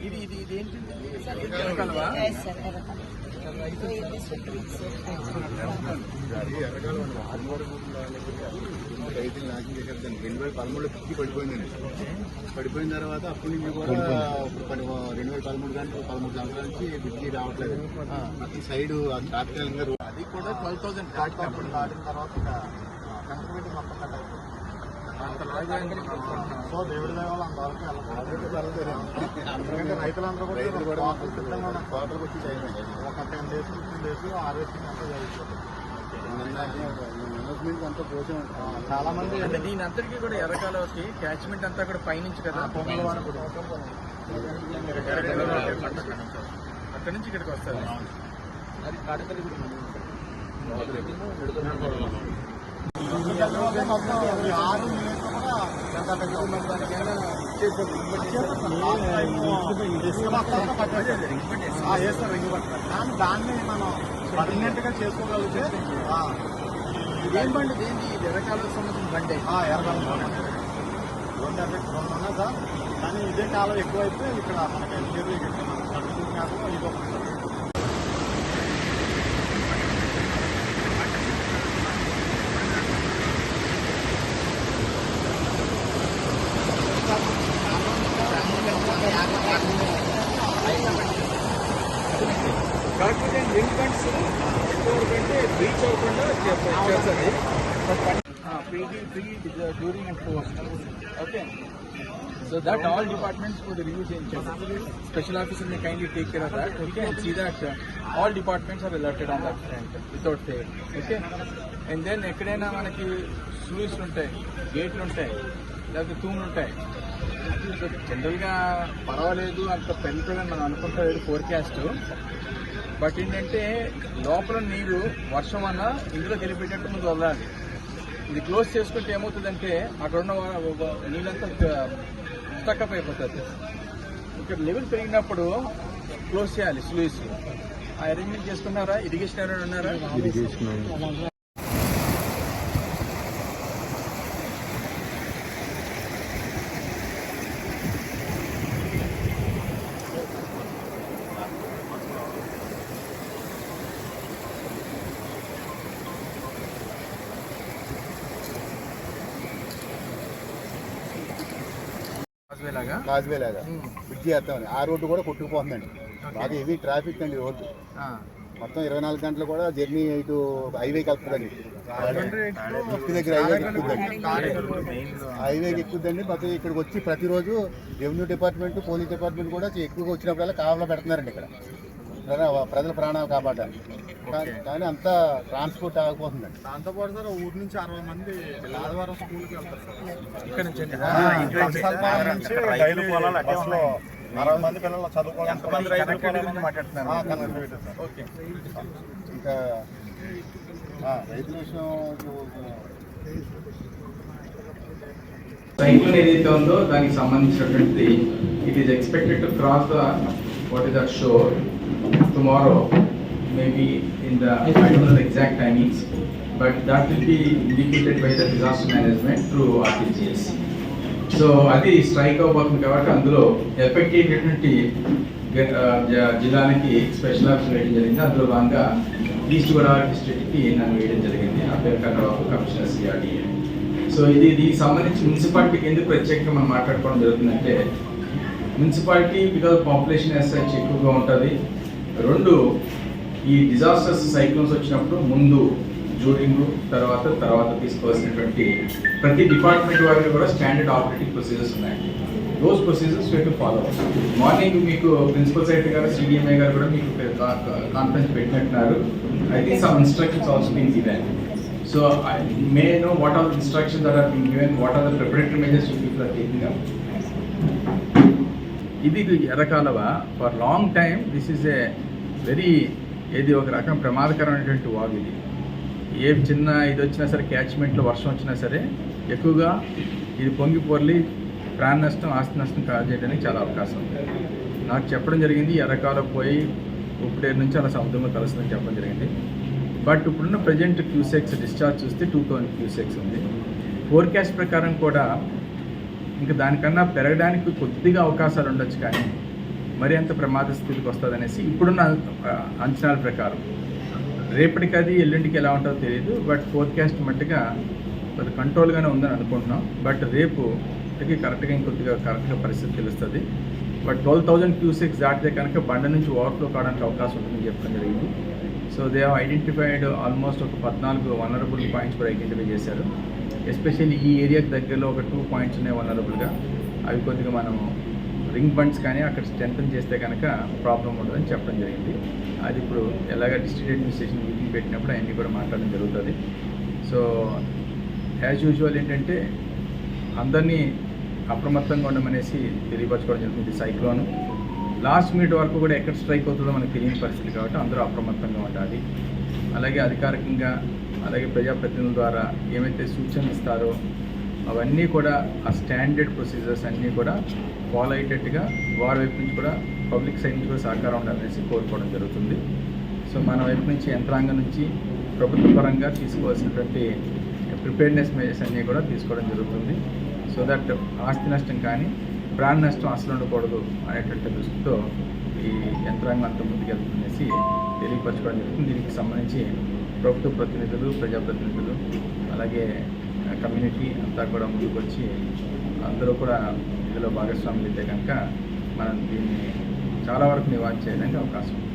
ఇది ఇది ఇది రైతులు నాశనం చేసేద్దాం రెండు వేల పదమూడులో పిచ్చి పడిపోయిందండి పడిపోయిన తర్వాత అప్పటి నుంచి కూడా పది రెండు వేల పదమూడు గంటలు పదమూడు సంవత్సరాల నుంచి బిజీ రావట్లేదు ప్రతి సైడ్ తాత్కాలికంగా అది కూడా ట్వెల్వ్ థౌసండ్ కాట్ అప్పుడు దాటిన తర్వాత ఇక కనెక్టివిటీ మొత్తం కట్ అయిపోయింది. సో దేవుడి దయ వల్ల ఎందుకంటే రైతులందరూ కూడా కూడా సిద్ధంగా ఉన్న కోటలకు వచ్చి టైం ఒక ten days fifteen days harvesting అంతా జరిగిపోతుంది చాలా మంది అంటే దీని అంతటికీ కూడా ఎర్రకాలకి క్యాచ్మెంట్ అంతా కూడా పైనుంచి కదా? పొంగల్ వాన కూడా నుంచి ఇక్కడికి వస్తారు. అది ఆరు మీటర్లు కూడా రింగు పట్టారు కానీ దాన్ని మనం పర్మనెంట్గా చేసుకోగలిగితే ఏం బండి ఏంటి ఇది ఎర్రకాలకు సంబంధించిన బండి ఆ, రెండు ఎఫెక్ట్ రెండు ఉన్నాయి కానీ ఇదే కాలం ఎక్కువైతే ఇక్కడ మనకి ఎల్జీలు ఇక్కడ ఇది ఒకటి కాకపోతే రింగ్ బండ్స్ ఎంతవరకు రీచ్ అవ్వకుండా చేస్తుంది pre free during and post okay so that all departments would review చేయించారు special officer me kindly take care of that okay and see that all departments are alerted on that front without fear okay and then ఎక్కడైనా మనకి స్లూయిస్లు ఉంటాయి గేట్లు ఉంటాయి లేకపోతే తూములు ఉంటాయి జనరల్గా పర్వాలేదు అంత పెరుగుతుందని మనం అనుకుంటాడు ఫోర్కాస్ట్ బట్ ఏంటంటే లోపల నీరు వర్షం అన్న ఇందులో గెలిపేటట్టు ముందు వదలాలి. ఇది క్లోజ్ చేసుకుంటే ఏమవుతుందంటే అక్కడ ఉన్న నీళ్ళంతా స్టక్అప్ అయిపోతుంది. ఇక్కడ లెవెల్ పెరిగినప్పుడు క్లోజ్ చేయాలి స్లూయిస్ ఆ అరేంజ్మెంట్ చేసుకున్నారా? ఇరిగేషన్ ఎవరైనా ఉన్నారా? కాజ్వే లాగా బ్రిడ్జి చేస్తామని ఆ రోడ్డు కూడా కొట్టుకుపోతుందండి. బాగా హెవీ ట్రాఫిక్ అండి రోడ్డు. మొత్తం ఇరవై నాలుగు గంటలు కూడా జర్నీ ఇటు హైవేకి వెళ్తుందండి. ఇంటి దగ్గర హైవేకి ఎక్కుద్దండి. హైవేకి ఎక్కుద్దండి. మొత్తం ఇక్కడికి వచ్చి ప్రతిరోజు రెవెన్యూ డిపార్ట్మెంట్ పోలీస్ డిపార్ట్మెంట్ కూడా ఎక్కువగా వచ్చినప్పుడల్లా కావలో పెడుతున్నారండి ఇక్కడ. ప్రజల- ప్రజల ప్రాణాలు కాపాడాలి కానీ అంతా ట్రాన్స్పోర్ట్ ఆగిపోతుందండి. దాంతోపాటు సార్ ఊరి నుంచి అరవై మంది ఆదివారం స్కూల్కి వెళ్తారు సార్. ఇక్కడ నుంచి అరవై మంది పిల్లలు మాట్లాడుతున్నారు. ఓకే. ఇంకా ఆ, రైతుల విషయం సైక్లోన్ ఏదైతే ఉందో దానికి సంబంధించినటువంటిది it is expected to cross the what is that shore tomorrow maybe in the, I don't know the exact timings but that will be indicated by the disaster management through RTGS so అది strike అవబోతుంది కాబట్టి అందులో effect అయ్యేటటువంటి గ- జిల్లానికి special office వేయడం జరిగింది. అందులో భాగంగా ఈస్ట్ గోదావరి డిస్ట్రిక్ట్కి నన్ను వేయడం జరిగింది. ఆ పేరు కన్నబాబు కమిషనర్ సిఆర్డిఏ సో ఇది దీనికి సంబంధించి మున్సిపాలిటీకి ఎందుకు ప్రత్యేకంగా మనం మాట్లాడుకోవడం జరుగుతుందంటే municipality because population as such ఎక్కువగా ఉంటుంది. రెండు ఈ డిజాస్టర్స్ సైక్లోన్స్ వచ్చినప్పుడు ముందు జూడింగ్ తర్వాత తర్వాత తీసుకోవాల్సినటువంటి ప్రతి డిపార్ట్మెంట్ వారికి కూడా స్టాండర్డ్ ఆపరేటింగ్ ప్రొసీజర్స్ ఉన్నాయండి those procedures way to follow morning మీకు ప్రిన్సిపల్ సెక్రటరీ గారు సిడిఎంఏ గారు కూడా మీకు conference పెట్టినట్టున్నారు. I think some instructions also been given so I may know what are instructions that are been given what are the preparatory measures you people are taking up ఇది Yerrakalva? For long time this is a very ఇది ఒక రకం ప్రమాదకరమైనటువంటి వాగు ఇది. ఏ చిన్న ఇది వచ్చినా సరే క్యాచ్మెంట్లో వర్షం వచ్చినా సరే ఎక్కువగా ఇది పొంగి పొర్లి ప్రాణ నష్టం ఆస్తి నష్టం కాజేయడానికి చాలా అవకాశం ఉంది. నాకు చెప్పడం జరిగింది ఎర్రకాలం పోయి ఉప్పుడేరు నుంచి అలా సముద్రంలో కలుస్తుందని చెప్పడం జరిగింది. బట్ ఇప్పుడున్న ప్రజెంట్ క్యూసెక్స్ డిశ్చార్జ్ చూస్తే టూ థౌజండ్ క్యూసెక్స్ ఉంది. ఫోర్కాస్ట్ ప్రకారం కూడా ఇంకా దానికన్నా పెరగడానికి కొద్దిగా అవకాశాలు ఉండొచ్చు కానీ మరి అంత ప్రమాద స్థితికి వస్తుంది అనేసి ఇప్పుడున్న అంచనాల ప్రకారం. రేపటికి అది ఎల్లుండికి ఎలా ఉంటుందో తెలియదు బట్ ఫోర్కాస్ట్ మట్టుగా కొద్ది కంట్రోల్గానే ఉందని అనుకుంటున్నాం. బట్ రేపు ఇప్పటికీ కరెక్ట్గా ఇంకొద్దిగా కరెక్ట్గా పరిస్థితి తెలుస్తుంది. బట్ ట్వెల్వ్ థౌజండ్ క్యూసెక్స్ దాటితే కనుక బండ నుంచి ఓవర్ఫ్లో కావడానికి అవకాశం ఉంటుందని చెప్పడం జరిగింది. సో దే ఐడెంటిఫైడ్ ఆల్మోస్ట్ ఒక పద్నాలుగు వనరబుల్ పాయింట్స్ కూడా ఐడెంటిఫై చేశారు. ఎస్పెషల్లీ ఈ ఏరియాకి దగ్గరలో ఒక టూ పాయింట్స్ ఉన్నాయి వనరబుల్గా. అవి కొద్దిగా మనం రింగ్ బండ్స్ కానీ అక్కడ స్ట్రెంథన్ చేస్తే కనుక ప్రాబ్లం ఉండదని చెప్పడం జరిగింది. అది ఇప్పుడు ఎలాగ డిస్ట్రిక్ట్ అడ్మినిస్ట్రేషన్ మీటింగ్ పెట్టినప్పుడు అవన్నీ కూడా మాట్లాడడం జరుగుతుంది. సో యాజ్ యూజువల్ ఏంటంటే అందరినీ అప్రమత్తంగా ఉండమనేసి తెలియపరచుకోవడం జరుగుతుంది సైక్లోన్. లాస్ట్ మినిట్ వరకు కూడా ఎక్కడ స్ట్రైక్ అవుతుందో మనకు తెలియని పరిస్థితి కాబట్టి అందరూ అప్రమత్తంగా ఉండాలి. అలాగే అధికారికంగా అలాగే ప్రజాప్రతినిధుల ద్వారా ఏమైతే సూచనలు ఇస్తారో అవన్నీ కూడా ఆ స్టాండర్డ్ ప్రొసీజర్స్ అన్నీ కూడా ఫాలో అయ్యేటట్టుగా వారి వైపు నుంచి కూడా పబ్లిక్ సైడ్ నుంచి కూడా సహకారం ఉండాలనేసి కోరుకోవడం జరుగుతుంది. సో మన వైపు నుంచి యంత్రాంగం నుంచి ప్రభుత్వ పరంగా తీసుకోవాల్సినటువంటి ప్రిపేర్నెస్ మెజర్స్ అన్నీ కూడా తీసుకోవడం జరుగుతుంది. సో దట్ ఆస్తి నష్టం కానీ ప్రాణ నష్టం అసలు ఉండకూడదు అనేటువంటి దృష్టితో ఈ యంత్రాంగం అంతా ముందుకెళ్తుందనేసి తెలియపరచుకోవడం జరుగుతుంది. దీనికి సంబంధించి ప్రభుత్వ ప్రతినిధులు ప్రజాప్రతినిధులు అలాగే కమ్యూనిటీ అంతా కూడా ముందుకు వచ్చి అందరూ కూడా ఇందులో భాగస్వాములు అయితే కనుక మనం దీన్ని చాలా వరకు నివారణ చేయడానికి అవకాశం ఉంది.